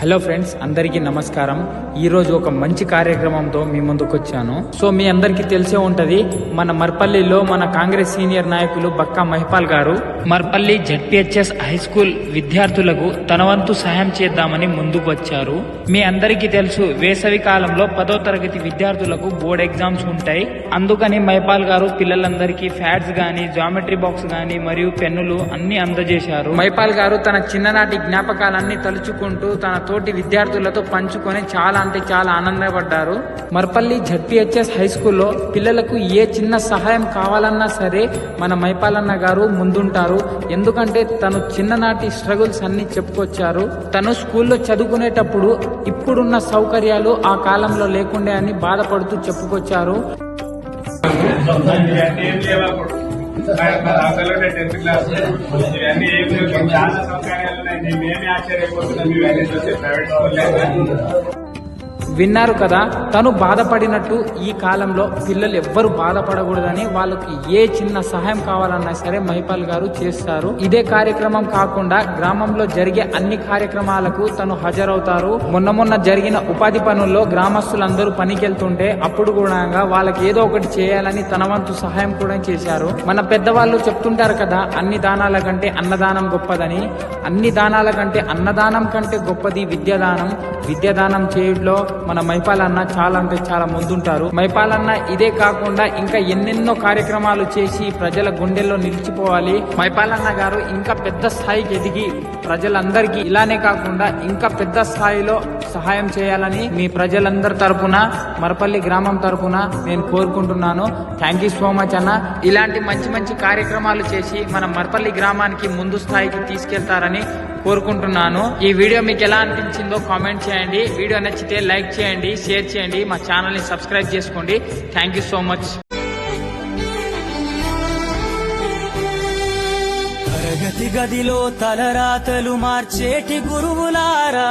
Hello friends అందరికీ నమస్కారం. ఈరోజు ఒక మంచి కార్యక్రమంతో మీ ముందుకు వచ్చాను. సో మీ అందరికీ తెలిసే ఉంటది మన మర్పల్లిలో మన కాంగ్రెస్ సీనియర్ నాయకులు బక్కా మహిపాల్ గారు. మర్పల్లి జడ్పిహెచ్ఎస్ హై స్కూల్ విద్యార్థులకు తన వంతు సహాయం చేద్దామని ముందుకు వచ్చారు. మీ అందరికీ తెలుసు వేసవి కాలంలో పదో తరగతి విద్యార్థులకు బోర్డ్ ఎగ్జామ్స్ ఉంటాయి. అందుకని మైపాల్ గారు పిల్లలందరికీ ఫ్యాడ్స్ గాని జామెట్రీ బాక్స్ గాని మరియు పెన్నులు అన్ని అందజేశారు. మైపాల్ గారు తన చిన్ననాటి జ్ఞాపకాలన్నీ తలుచుకుంటూ తన తోటి విద్యార్థులతో పంచుకొని చాలా అంటే చాలా ఆనందపడ్డారు. మర్పల్లి జడ్పిహెచ్ఎస్ హై స్కూల్లో పిల్లలకు ఏ చిన్న సహాయం కావాలన్నా సరే మన మైపాలన్న గారు ముందుంటారు. ఎందుకంటే తను చిన్ననాటి స్ట్రగుల్స్ అన్ని చెప్పుకొచ్చారు. తను స్కూల్లో చదువుకునేటప్పుడు ఇప్పుడున్న సౌకర్యాలు ఆ కాలంలో లేకుండే అని బాధపడుతూ చెప్పుకొచ్చారు. ఇవన్నీ టెన్త్ క్లాస్ ఇవన్నీ ఏం చాలా సౌకర్యాలు ఉన్నాయి. మేమే ఆశ్చర్యపోతున్నాం. ఇవన్నీ ప్రైవేట్ స్కూల్ విన్నారు కదా తను బాధపడినట్టు ఈ కాలంలో పిల్లలు ఎవ్వరు బాధపడకూడదని వాళ్ళకి ఏ చిన్న సహాయం కావాలన్నా సరే మహిపాల్ గారు చేస్తారు. ఇదే కార్యక్రమం కాకుండా గ్రామంలో జరిగే అన్ని కార్యక్రమాలకు తను హాజరవుతారు. మొన్న మొన్న జరిగిన ఉపాధి పనుల్లో గ్రామస్తులందరూ పనికెళ్తుంటే అప్పుడు కూడా వాళ్ళకి ఏదో ఒకటి చేయాలని తన వంతు సహాయం కూడా చేశారు. మన పెద్దవాళ్ళు చెప్తుంటారు కదా అన్ని దానాల కంటే అన్నదానం గొప్పదని. అన్ని దానాల కంటే అన్నదానం కంటే గొప్పది విద్యాదానం. విద్యాదానం చేయడంలో మన మైపాల్ అన్న చాలా అంటే చాలా ముందుంటారు. మైపాలన్న ఇదే కాకుండా ఇంకా ఎన్నెన్నో కార్యక్రమాలు చేసి ప్రజల గుండెల్లో నిలిచిపోవాలి. మైపాలన్న గారు ఇంకా పెద్ద స్థాయికి ఎదిగి ప్రజలందరికీ ఇలానే కాకుండా ఇంకా పెద్ద స్థాయిలో సహాయం చేయాలని మీ ప్రజలందరి తరపున మరపల్లి గ్రామం తరపున నేను కోరుకుంటున్నాను. థ్యాంక్ యూ సో మచ్ అన్న. ఇలాంటి మంచి మంచి కార్యక్రమాలు చేసి మన మరపల్లి గ్రామానికి ముందు స్థాయికి తీసుకెళ్తారని కోరుకుంటున్నాను. ఈ వీడియో మీకు ఎలా అనిపించిందో కామెంట్ చేయండి. వీడియో నచ్చితే లైక్ చేయండి షేర్ చేయండి. మా ఛానల్ని సబ్స్క్రైబ్ చేసుకోండి. థ్యాంక్ యూ సో మచ్ తరగతి గదిలో తలరాతలు మార్చేటి గురువులారా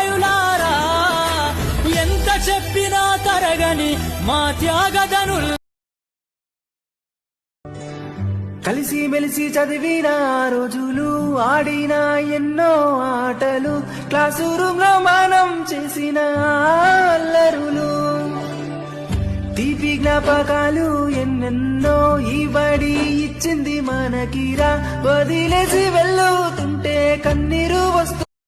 చెప్పినా మా త్యాగదను కలిసి మెలిసి చదివిన రోజులు ఆడిన ఎన్నో ఆటలు క్లాసు రూమ్లో మనం చేసిన అల్లరులు. తీపి జ్ఞాపకాలు ఎన్నెన్నో ఈ బడి ఇచ్చింది మనకిరా. వదిలేసి వెళ్ళుతుంటే కన్నీరు వస్తు